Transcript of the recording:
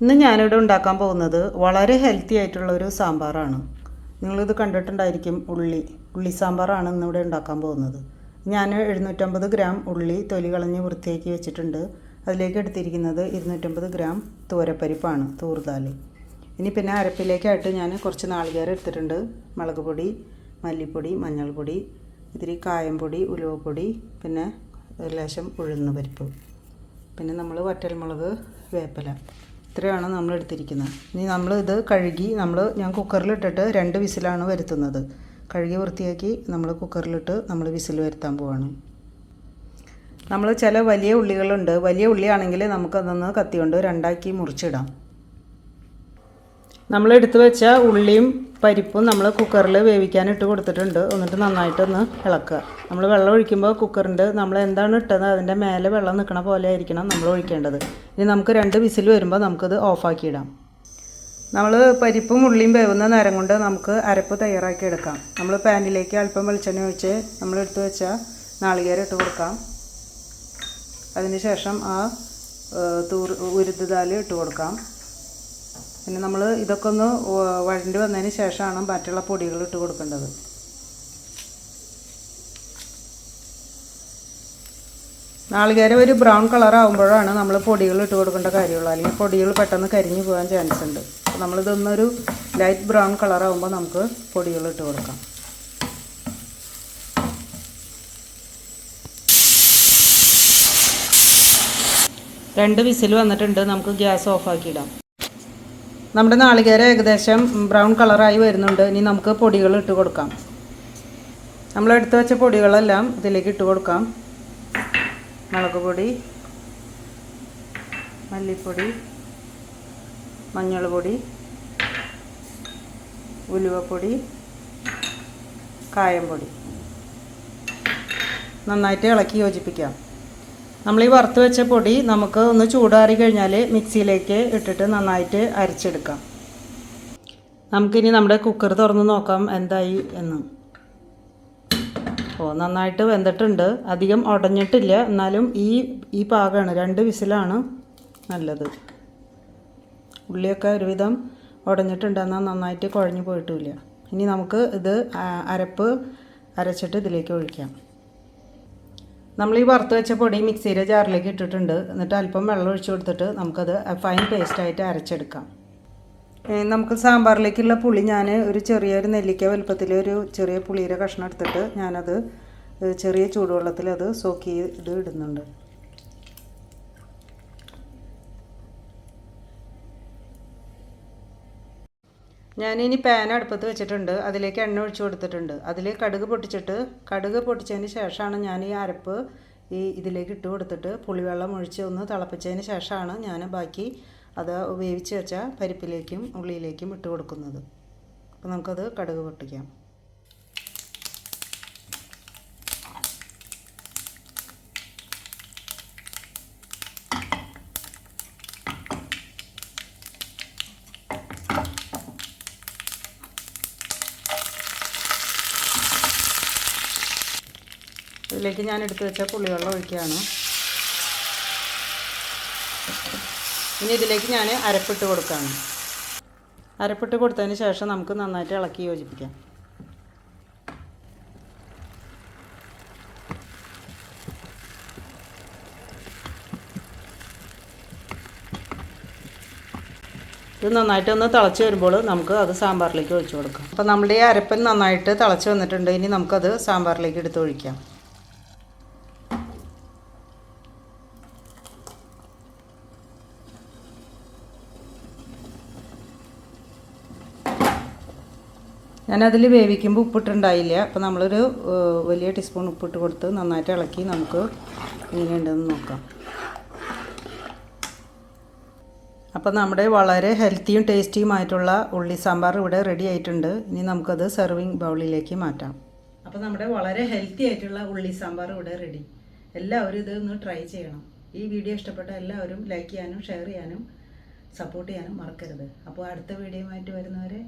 ഇന്ന് ഞാനിവിടെ ഉണ്ടാക്കാൻ പോകുന്നത് വളരെ ഹെൽത്തി ആയിട്ടുള്ള ഒരു സാമ്പാറാണ്. നിങ്ങളിത് കണ്ടിട്ടുണ്ടായിരിക്കും ഉള്ളി. ഉള്ളി സാമ്പാറാണ് ഇന്നിവിടെ ഉണ്ടാക്കാൻ പോകുന്നത്. ഞാൻ എഴുന്നൂറ്റമ്പത് ഗ്രാം ഉള്ളി തൊലി കളഞ്ഞ് വൃത്തിയാക്കി വെച്ചിട്ടുണ്ട്. അതിലേക്ക് എടുത്തിരിക്കുന്നത് ഇരുന്നൂറ്റമ്പത് ഗ്രാം തൂരപ്പരിപ്പാണ് തൂർദാൽ ഇനി പിന്നെ അരപ്പിലേക്കായിട്ട് ഞാൻ കുറച്ച് നാളികേരം എടുത്തിട്ടുണ്ട്. മുളക് പൊടി മല്ലിപ്പൊടി മഞ്ഞൾപ്പൊടി ഇത്തിരി കായംപൊടി ഉലുവപ്പൊടി പിന്നെ ലേശം ഉഴുന്ന് പരിപ്പ്. പിന്നെ നമ്മൾ വറ്റൽമുളക് വേപ്പില. ഇത്രയാണ് നമ്മൾ എടുത്തിരിക്കുന്നത് ഇനി നമ്മൾ ഇത് കഴുകി നമ്മൾ ഞാൻ കുക്കറിലിട്ടിട്ട് രണ്ട് വിസിലാണ് വരുത്തുന്നത്. കഴുകി വൃത്തിയാക്കി നമ്മൾ കുക്കറിലിട്ട് നമ്മൾ വിസിൽ വരുത്താൻ പോവാണ്. നമ്മൾ ചില വലിയ ഉള്ളികളുണ്ട്. വലിയ ഉള്ളിയാണെങ്കിൽ നമുക്കതൊന്ന് കത്തിയുണ്ട് രണ്ടാക്കി മുറിച്ചിടാം. നമ്മൾ എടുത്തു വെച്ച ഉള്ളിയും പരിപ്പും നമ്മൾ കുക്കറിൽ വേവിക്കാൻ ഇട്ട് കൊടുത്തിട്ടുണ്ട്. എന്നിട്ട് നന്നായിട്ടൊന്ന് ഇളക്കുക. നമ്മൾ വെള്ളം ഒഴിക്കുമ്പോൾ കുക്കറിന്റെ നമ്മൾ എന്താണ് ഇട്ടത്? അതിന്റെ മേലെ വെള്ളം നിൽക്കണ പോലെ ആയിരിക്കണം നമ്മൾ ഒഴിക്കേണ്ടത്. ഇനി നമുക്ക് രണ്ട് വിസിൽ വരുമ്പോൾ നമുക്കത് ഓഫാക്കിയിടാം നമ്മൾ പരിപ്പും ഉള്ളിയും വേവുന്ന നേരം കൊണ്ട് നമുക്ക് അരപ്പ് തയ്യാറാക്കി എടുക്കാം. നമ്മൾ പാനിലേക്ക് അല്പം വെളിച്ചെണ്ണ ഒഴിച്ച് നമ്മൾ എടുത്തു വെച്ച നാളികേരം ഇട്ട് കൊടുക്കാം. അതിന് ശേഷം ആ തൂർ ഉരുദ്ദാൽ ഇട്ട് കൊടുക്കാം. പിന്നെ നമ്മൾ ഇതൊക്കെ ഒന്ന് വഴണ്ടി വന്നതിന് ശേഷമാണ് മറ്റുള്ള പൊടികൾ ഇട്ട് കൊടുക്കേണ്ടത്. നാളികേരം ഒരു ബ്രൗൺ കളർ ആകുമ്പോഴാണ് നമ്മൾ പൊടികൾ ഇട്ട് കൊടുക്കേണ്ട കാര്യമുള്ളൂ. അല്ലെങ്കിൽ പൊടികൾ പെട്ടെന്ന് കരിഞ്ഞു പോകാൻ ചാൻസ് ഉണ്ട്. അപ്പോൾ നമ്മളിതൊന്നൊരു ലൈറ്റ് ബ്രൗൺ കളർ ആകുമ്പോൾ നമുക്ക് പൊടികൾ ഇട്ട് കൊടുക്കാം. രണ്ട് വിസിൽ വന്നിട്ടുണ്ട്. നമുക്ക് ഗ്യാസ് ഓഫാക്കി ഇടാം നമ്മുടെ നാളികേരം ഏകദേശം ബ്രൗൺ കളറായി വരുന്നുണ്ട്. ഇനി നമുക്ക് പൊടികൾ ഇട്ട് കൊടുക്കാം. നമ്മൾ എടുത്തു വെച്ച പൊടികളെല്ലാം ഇതിലേക്ക് ഇട്ട് കൊടുക്കാം. മുളക് പൊടി മല്ലിപ്പൊടി മഞ്ഞൾ പൊടി ഉലുവപ്പൊടി കായംപൊടി. നന്നായിട്ട് ഇളക്കി യോജിപ്പിക്കാം. നമ്മൾ ഈ വറുത്ത് വെച്ച പൊടി നമുക്ക് ഒന്ന് ചൂടാറി കഴിഞ്ഞാൽ മിക്സിയിലേക്ക് ഇട്ടിട്ട് നന്നായിട്ട് അരച്ചെടുക്കാം. നമുക്കിനി നമ്മുടെ കുക്കർ തുറന്ന് നോക്കാം എന്തായി എന്ന്. ഓ നന്നായിട്ട് വെന്തിട്ടുണ്ട്. അധികം ഉടഞ്ഞിട്ടില്ല. എന്നാലും ഈ ഈ പാകമാണ് രണ്ട് വിസിലാണ് നല്ലത്. ഉള്ളിയൊക്കെ ഒരുവിധം ഉടഞ്ഞിട്ടുണ്ട് എന്നാൽ നന്നായിട്ട് കുഴഞ്ഞു പോയിട്ടില്ല. ഇനി നമുക്ക് ഇത് അരപ്പ് അരച്ചിട്ട് ഇതിലേക്ക് ഒഴിക്കാം. നമ്മൾ ഈ വറുത്ത് വെച്ച പൊടി മിക്സിയിലെ ജാറിലേക്ക് ഇട്ടിട്ടുണ്ട്. എന്നിട്ട് അല്പം വെള്ളം ഒഴിച്ചു കൊടുത്തിട്ട് നമുക്കത് ഫൈൻ പേസ്റ്റായിട്ട് അരച്ചെടുക്കാം. നമുക്ക് സാമ്പാറിലേക്കുള്ള പുളി ഞാൻ ഒരു ചെറിയൊരു നെല്ലിക്ക വലുപ്പത്തിൽ ഒരു ചെറിയ പുളിയുടെ കഷ്ണം എടുത്തിട്ട് ഞാനത് ചെറിയ ചൂടുവെള്ളത്തിൽ അത് സോക്ക് ചെയ്ത് ഇടുന്നുണ്ട്. ഞാനിനി പാൻ അടുപ്പത്ത് വെച്ചിട്ടുണ്ട്. അതിലേക്ക് എണ്ണ ഒഴിച്ചു കൊടുത്തിട്ടുണ്ട്. അതിലേക്ക് കടുക് പൊട്ടിച്ചിട്ട് കടുക് പൊട്ടിച്ചതിന് ശേഷമാണ് ഞാൻ ഈ അരപ്പ് ഈ ഇതിലേക്ക് ഇട്ട് കൊടുത്തിട്ട് പുളിവെള്ളം ഒഴിച്ച് ഒന്ന് തിളപ്പിച്ചതിന് ശേഷമാണ് ഞാൻ ബാക്കി അത് വേവിച്ച് വെച്ച പരിപ്പിലേക്കും ഉള്ളിയിലേക്കും ഇട്ട് കൊടുക്കുന്നത്. അപ്പോൾ നമുക്കത് കടുക് പൊട്ടിക്കാം. ഇതിലേക്ക് ഞാൻ എടുത്തു വെച്ച പുളിവെള്ളം ഒഴിക്കുകയാണ്. ഇനി ഇതിലേക്ക് ഞാൻ അരപ്പിട്ട് കൊടുക്കുകയാണ്. അരപ്പിട്ട് കൊടുത്തതിന് ശേഷം നമുക്ക് നന്നായിട്ട് ഇളക്കി യോജിപ്പിക്കാം. ഇത് നന്നായിട്ട് ഒന്ന് തിളച്ച് വരുമ്പോൾ നമുക്ക് അത് സാമ്പാറിലേക്ക് ഒഴിച്ചു കൊടുക്കാം. അപ്പോൾ നമ്മുടെ ഈ അരപ്പൻ നന്നായിട്ട് തിളച്ച് വന്നിട്ടുണ്ട്. ഇനി നമുക്കത് സാമ്പാറിലേക്ക് എടുത്ത് ഒഴിക്കാം. ഞാനതിൽ വേവിക്കുമ്പോൾ ഉപ്പിട്ടുണ്ടായില്ല. അപ്പോൾ നമ്മളൊരു വലിയ ടീസ്പൂൺ ഉപ്പിട്ട് കൊടുത്ത് നന്നായിട്ട് ഇളക്കി നമുക്ക് എങ്ങനെയുണ്ടെന്ന് നോക്കാം. അപ്പോൾ നമ്മുടെ വളരെ ഹെൽത്തിയും ടേസ്റ്റിയുമായിട്ടുള്ള ഉള്ളി സാമ്പാർ ഇവിടെ റെഡി ആയിട്ടുണ്ട്. ഇനി നമുക്കത് സെർവിങ് ബൗളിലേക്ക് മാറ്റാം. അപ്പോൾ നമ്മുടെ വളരെ ഹെൽത്തി ആയിട്ടുള്ള ഉള്ളി സാമ്പാർ ഇവിടെ റെഡി. എല്ലാവരും ഇത് ഒന്ന് ട്രൈ ചെയ്യണം. ഈ വീഡിയോ ഇഷ്ടപ്പെട്ട എല്ലാവരും ലൈക്ക് ചെയ്യാനും ഷെയർ ചെയ്യാനും സപ്പോർട്ട് ചെയ്യാനും മറക്കരുത്. അപ്പോൾ അടുത്ത വീഡിയോ ആയിട്ട് വരുന്നവരെ